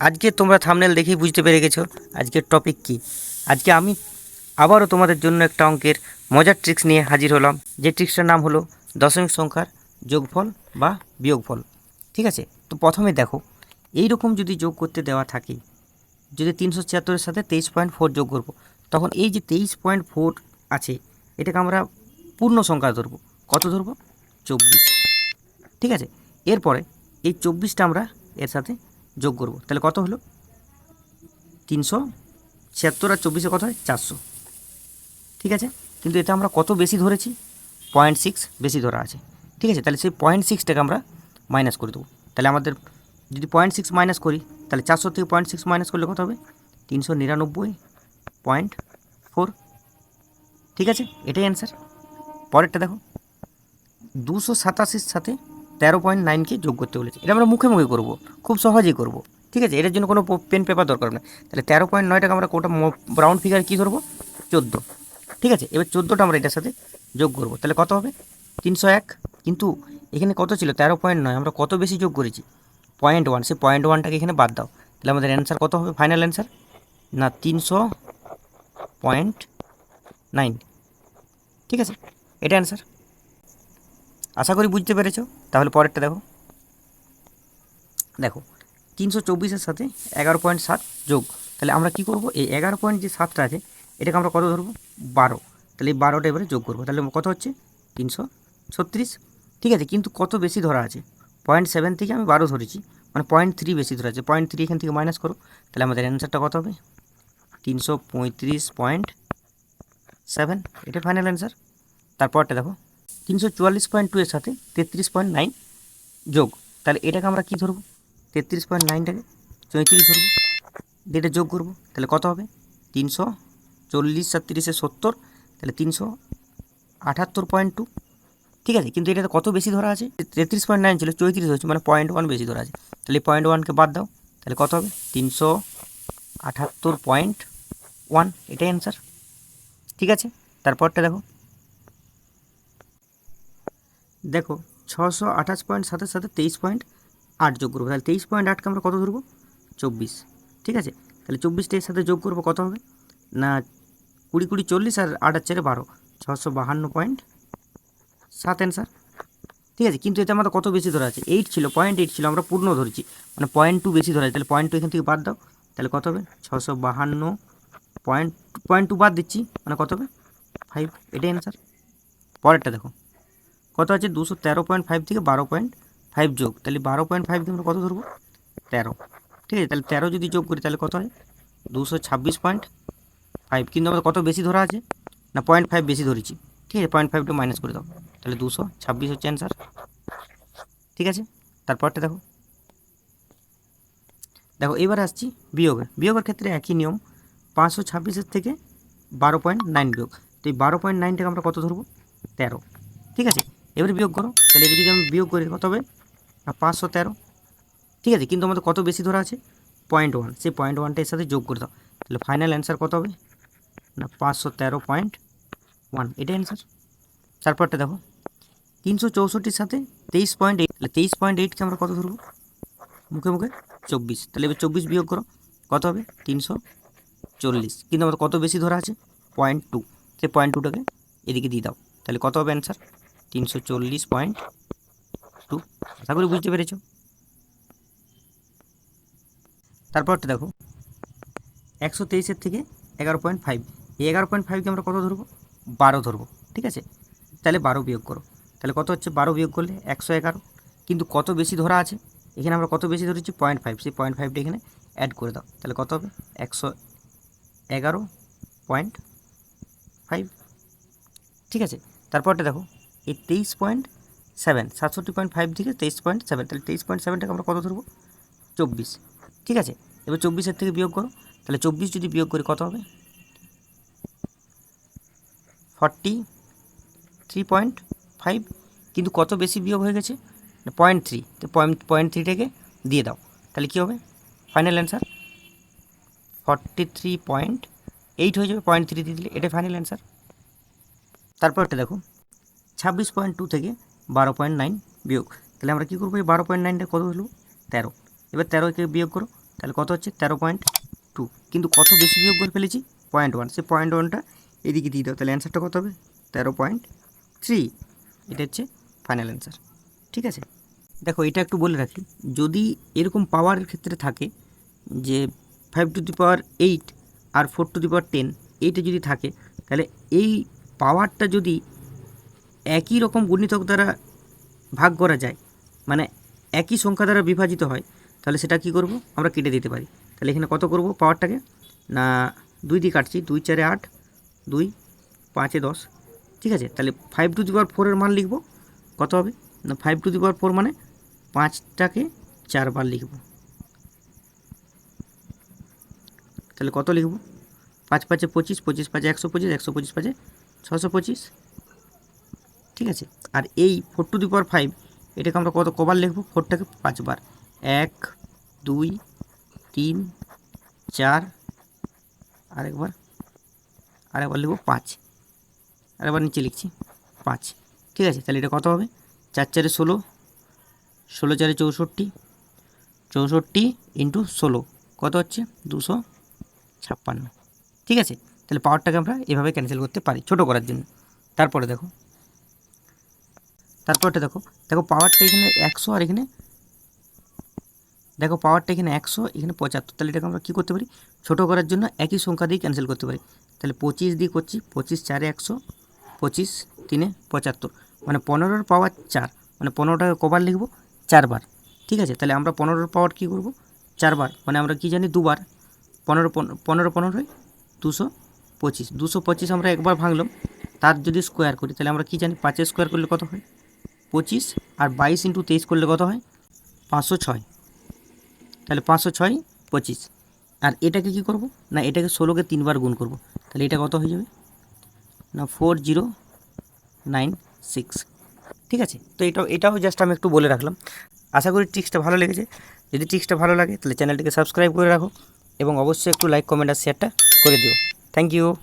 আজকে তোমরা থামনেল দেখেই বুঝতে পেরে গেছো আজকের টপিক কি। আজকে আমি আবারও তোমাদের জন্য একটা অঙ্কের মজার ট্রিক্স নিয়ে হাজির হলাম। যে ট্রিক্সটার নাম হলো দশমিক সংখ্যার যোগফল বা বিয়োগফল। ঠিক আছে? তো প্রথমে দেখো এই রকম যদি যোগ করতে দেওয়া থাকে, যদি তিনশো ছিয়াত্তরের সাথে তেইশ পয়েন্ট ফোর যোগ করব, তখন এই যে তেইশ পয়েন্ট ফোর আছে, এটাকে আমরা পূর্ণ সংখ্যা ধরবো। কত ধরবো? চব্বিশ। ঠিক আছে? এরপরে এই চব্বিশটা আমরা এর সাথে যোগ করব। তাহলে কত হলো? তিনশো ছিয়াত্তর আর চব্বিশে কত হয়? চারশো। ঠিক আছে? কিন্তু এটা আমরা কত বেশি ধরেছি? পয়েন্ট সিক্স বেশি ধরা আছে। ঠিক আছে? তাহলে সেই পয়েন্ট সিক্সটাকে আমরা মাইনাস করে দেবো। তাহলে আমাদের যদি পয়েন্ট সিক্স মাইনাস করি, তাহলে চারশো থেকে পয়েন্ট সিক্স মাইনাস করলে কত হবে? তিনশো নিরানব্বই পয়েন্ট ফোর। ঠিক আছে? এটাই অ্যান্সার পরেরটা দেখো। দুশো সাতাশির সাথে তেরো পয়েন্ট নাইনকে যোগ করতে বলেছে। এটা আমরা মুখে মুখে করব, খুব সহজেই করব, ঠিক আছে? এটার জন্য কোনো পেন পেপার দরকার নেই। তাহলে তেরো পয়েন্ট নয়টাকে আমরা কোটা রাউন্ড ফিগার কী ধরবো? চোদ্দ। ঠিক আছে? এবার চোদ্দোটা আমরা এটার সাথে যোগ করব। তাহলে কত হবে? তিনশো এক। কিন্তু এখানে কত ছিল? তেরো পয়েন্ট নয় আমরা কত বেশি যোগ করেছি? পয়েন্ট ওয়ান সেই পয়েন্ট ওয়ানটাকে এখানে বাদ দাও। তাহলে আমাদের অ্যান্সার কত হবে? ফাইনাল অ্যান্সার না, তিনশো পয়েন্ট নাইন ঠিক আছে? এটা অ্যান্সার আশা করি বুঝতে পেরেছ। তাহলে পরেরটা দেখো। দেখো, তিনশো চব্বিশের সাথে এগারো পয়েন্ট সাত যোগ। তাহলে আমরা কি করব? এই এগারো পয়েন্ট যে সাতটা আছে, এটাকে আমরা কত ধরবো? বারো। তাহলে এই বারোটা এবারে যোগ করব। তাহলে কত হচ্ছে? তিনশো ছত্রিশ। ঠিক আছে, কিন্তু কত বেশি ধরা আছে? পয়েন্ট সেভেন থেকে আমি বারো ধরেছি। মানে পয়েন্ট থ্রি বেশি ধরা আছে। পয়েন্ট থ্রি এখান থেকে মাইনাস করো। তাহলে আমাদের অ্যান্সারটা কত হবে? তিনশো পঁয়ত্রিশ পয়েন্ট সেভেন। এটা ফাইনাল অ্যান্সার। তারপরটা দেখো। তিনশো চুয়াল্লিশ পয়েন্ট টু এর সাথে তেত্রিশ পয়েন্ট নাইন যোগ। তাহলে এটাকে আমরা কী ধরবো? তেত্রিশ পয়েন্ট নাইনটাকে চৌত্রিশ ধরবো। এটা যোগ করব। তাহলে কত হবে? তিনশো চল্লিশ আর তিরিশে সত্তর। তাহলে তিনশো আটাত্তর পয়েন্ট টু ঠিক আছে? কিন্তু এটাতে কত বেশি ধরা আছে? তেত্রিশ পয়েন্ট নাইন ছিল, চৌত্রিশ হচ্ছে মানে পয়েন্ট ওয়ান বেশি ধরা আছে। তাহলে পয়েন্ট ওয়ানকে বাদ দাও। তাহলে কত হবে? তিনশো আটাত্তর পয়েন্ট ওয়ান এটাই অ্যান্সার ঠিক আছে? তারপরটা দেখো। দেখো ছশো আঠাশ পয়েন্ট সাথে সাথে তেইশ পয়েন্ট আট যোগ করব। তাহলে তেইশ পয়েন্ট আটকে আমরা কত ধরবো? চব্বিশ। ঠিক আছে? তাহলে চব্বিশটা এর সাথে যোগ করব কত হবে? না, কুড়ি কুড়ি চল্লিশ আর আট আর চারে বারো। ছশো বাহান্ন পয়েন্ট সাত অ্যান্সার। ঠিক আছে? কিন্তু এতে আমাদের কত বেশি ধরা আছে? এইট ছিল, পয়েন্ট এইট ছিল, আমরা পূর্ণ ধরেছি। মানে পয়েন্ট টু বেশি ধরা আছে তাহলে পয়েন্ট টু এখান থেকে বাদ দাও। তাহলে কত হবে? ছশো বাহান্ন পয়েন্ট পয়েন্ট টু বাদ দিচ্ছি। মানে কত হবে? ফাইভ। এটাই অ্যান্সার। পরেরটা দেখো। কত আছে? দুশো তেরো পয়েন্ট ফাইভ থেকে বারো পয়েন্ট ফাইভ যোগ। তাহলে বারো পয়েন্ট ফাইভ থেকে আমরা কত ধরবো? তেরো। ঠিক আছে? তাহলে তেরো যদি যোগ করি, তাহলে কত হয়? দুশো ছাব্বিশ পয়েন্ট ফাইভ কিন্তু আমাদের কত বেশি ধরা আছে? না পয়েন্ট ফাইভ বেশি ধরেছি। ঠিক আছে? পয়েন্ট ফাইভটা মাইনাস করে দাও। তাহলে দুশো ছাব্বিশ হচ্ছে অ্যান্সার ঠিক আছে? তারপরটা দেখো। দেখো, এবার আসছি বিয়োগে বিয়োগের ক্ষেত্রে একই নিয়ম। পাঁচশো ছাব্বিশের থেকে বারো পয়েন্ট নাইন বিয়োগ তো এই বারো পয়েন্ট নাইনটাকে আমরা কত ধরবো? তেরো। ঠিক আছে? এবারে বিয়োগ করো। তাহলে এটা যদি আমি বিয়োগ করি, কত হবে? পাঁচশো তেরো। ঠিক আছে, কিন্তু আমাদের কত বেশি ধরা আছে? পয়েন্ট ওয়ান সেই পয়েন্ট ওয়ানটা এর সাথে যোগ করে দাও। তাহলে ফাইনাল অ্যান্সার কত হবে? না, পাঁচশো তেরো পয়েন্ট ওয়ান এটাই অ্যান্সার তারপরটা দেখো। তিনশো চৌষট্টির সাথে তেইশ পয়েন্ট এইট তাহলে তেইশ পয়েন্ট এইটকে আমরা কত ধরবো? মুখে মুখে চব্বিশ। তাহলে এবার চব্বিশ বিয়োগ করো। কত হবে? তিনশো চল্লিশ। কিন্তু আমাদের কত বেশি ধরা আছে? পয়েন্ট টু সেই পয়েন্ট টুটাকে এদিকে দিয়ে দাও। তাহলে কত হবে অ্যান্সার তিনশো চল্লিশ পয়েন্ট টু। আশা করি বুঝতে পেরেছ? তারপরটা দেখো। একশো তেইশের থেকে এগারো পয়েন্ট ফাইভ। এই এগারো পয়েন্ট ফাইভকে আমরা কত ধরবো? বারো ধরবো, ঠিক আছে? তাহলে বারো বিয়োগ করো। তাহলে কত হচ্ছে? বারো বিয়োগ করলে একশো এগারো। কিন্তু কত বেশি ধরা আছে? এখানে আমরা কত বেশি ধরেছি? Point five. সেই পয়েন্ট ফাইভটা এখানে অ্যাড করে দাও। তাহলে কত হবে? একশো এগারো পয়েন্ট ফাইভ। ঠিক আছে? তারপরটা দেখো। এই তেইশ পয়েন্ট সেভেন সাতষট্টি পয়েন্ট ফাইভ থেকে তেইশ পয়েন্ট সেভেন তাহলে তেইশ পয়েন্ট সেভেনটাকে আমরা কত ধরবো? চব্বিশ, ঠিক আছে? এবার চব্বিশের থেকে বিয়োগ করো, তাহলে চব্বিশ যদি বিয়োগ করি কত হবে? ফর্টি থ্রি পয়েন্ট ফাইভ কিন্তু কত বেশি বিয়োগ হয়ে গেছে? পয়েন্ট থ্রি তো পয়েন্ট পয়েন্ট থ্রিটাকে দিয়ে দাও, তাহলে কী হবে? Final answer forty three point eight হয়ে যাবে পয়েন্ট থ্রি দিয়ে দিলে এটাই ফাইনাল অ্যান্সার তারপরটা দেখো ছাব্বিশ পয়েন্ট টু থেকে বারো পয়েন্ট নাইন বিয়োগ। তাহলে আমরা কী করব? এই বারো পয়েন্ট নাইনটা কত হলো? তেরো। এবার তেরোকে বিয়োগ করো, তাহলে কত হচ্ছে? তেরো পয়েন্ট টু কিন্তু কত বেশি বিয়োগ করে ফেলেছি? পয়েন্ট ওয়ান সে পয়েন্ট ওয়ানটা এদিকে দিয়ে দাও, তাহলে অ্যান্সারটা কত হবে? তেরো পয়েন্ট থ্রি এটা হচ্ছে ফাইনাল অ্যান্সার। ঠিক আছে? দেখো, এটা একটু বলে রাখি। যদি এরকম পাওয়ারের ক্ষেত্রে থাকে যে five to the power eight R four to the power ten এইটা যদি থাকে, তাহলে এই পাওয়ারটা যদি একই রকম গুণিতক দ্বারা ভাগ করা যায় মানে একই সংখ্যা দ্বারা বিভাজিত হয়, তাহলে সেটা কি করব? আমরা কেটে দিতে পারি। তাহলে এখানে কত করব পাওয়ারটাকে না, দুই দিয়ে কাটছি, দুই চারে আট, দুই, পাঁচে দশ। ঠিক আছে, তাহলে ফাইভ টু দি পাওয়ার ফোরের মান লিখব। কত হবে? না five to the power four মানে পাঁচটাকে চারবার লিখব। তাহলে কত লিখব? পাঁচ পাঁচে পঁচিশ পঁচিশ পাঁচে একশো পঁচিশ একশো পঁচিশ পাঁচে ছশো পঁচিশ। ঠিক আছে? আর এই four to the power five এটাকে আমরা কত, কবার লিখব? ফোরটাকে পাঁচবার। এক, দুই, তিন, চার, আরেকবার আরেকবার লিখব পাঁচ। আরেকবার নিচে লিখছি পাঁচ। ঠিক আছে? তাহলে এটা কত হবে? চার চারে ষোলো ষোলো চারে চৌষট্টি চৌষট্টি ইন্টু ষোলো। কত হচ্ছে? দুশো ছাপ্পান্ন। ঠিক আছে? তাহলে পাওয়ারটাকে আমরা এভাবে ক্যান্সেল করতে পারি ছোটো করার জন্য। তারপরে দেখো। তারপরটা দেখো দেখো পাওয়ারটা এখানে একশো আর এখানে দেখো পাওয়ারটা এখানে একশো, এখানে পঁচাত্তর। তাহলে এটাকে আমরা কী করতে পারি? ছোটো করার জন্য একই সংখ্যা দিয়ে ক্যান্সেল করতে পারি। তাহলে পঁচিশ দিয়ে করছি, পঁচিশ চারে একশো, পঁচিশ তিনে পঁচাত্তর। মানে পনেরোর পাওয়ার চার মানে পনেরোটাকে কবার লিখব, চারবার। ঠিক আছে? তাহলে আমরা পনেরোর পাওয়ার কী করব? চারবার। মানে আমরা কি জানি? দুবার। পনেরো পন- পনেরো পনেরোই দুশো পঁচিশ। দুশো পঁচিশ আমরা একবার ভাঙলাম, তার যদি স্কোয়ার করি, তাহলে আমরা কি জানি? পাঁচের স্কোয়ার করলে কত হয়? পঁচিশ আর বাইশ ইন্টু তেইশ করলে কত হয়? পাঁচশো ছয়। তাহলে পাঁচশো ছয়, পঁচিশ। আর এটাকে কি করব? না, এটাকে ষোলোকে তিনবার গুণ করব। তাহলে এটা কত হয়ে যাবে? না, ফোর জিরো নাইন সিক্স। ঠিক আছে? তো এটাও এটাও জাস্ট আমি একটু বলে রাখলাম। আশা করি ট্রিক্সটা ভালো লেগেছে। যদি ট্রিক্সটা ভালো লাগে, তাহলে চ্যানেলটিকে সাবস্ক্রাইব করে রাখো এবং অবশ্যই একটু লাইক, কমেন্ট আর শেয়ারটা করে দিও। Thank you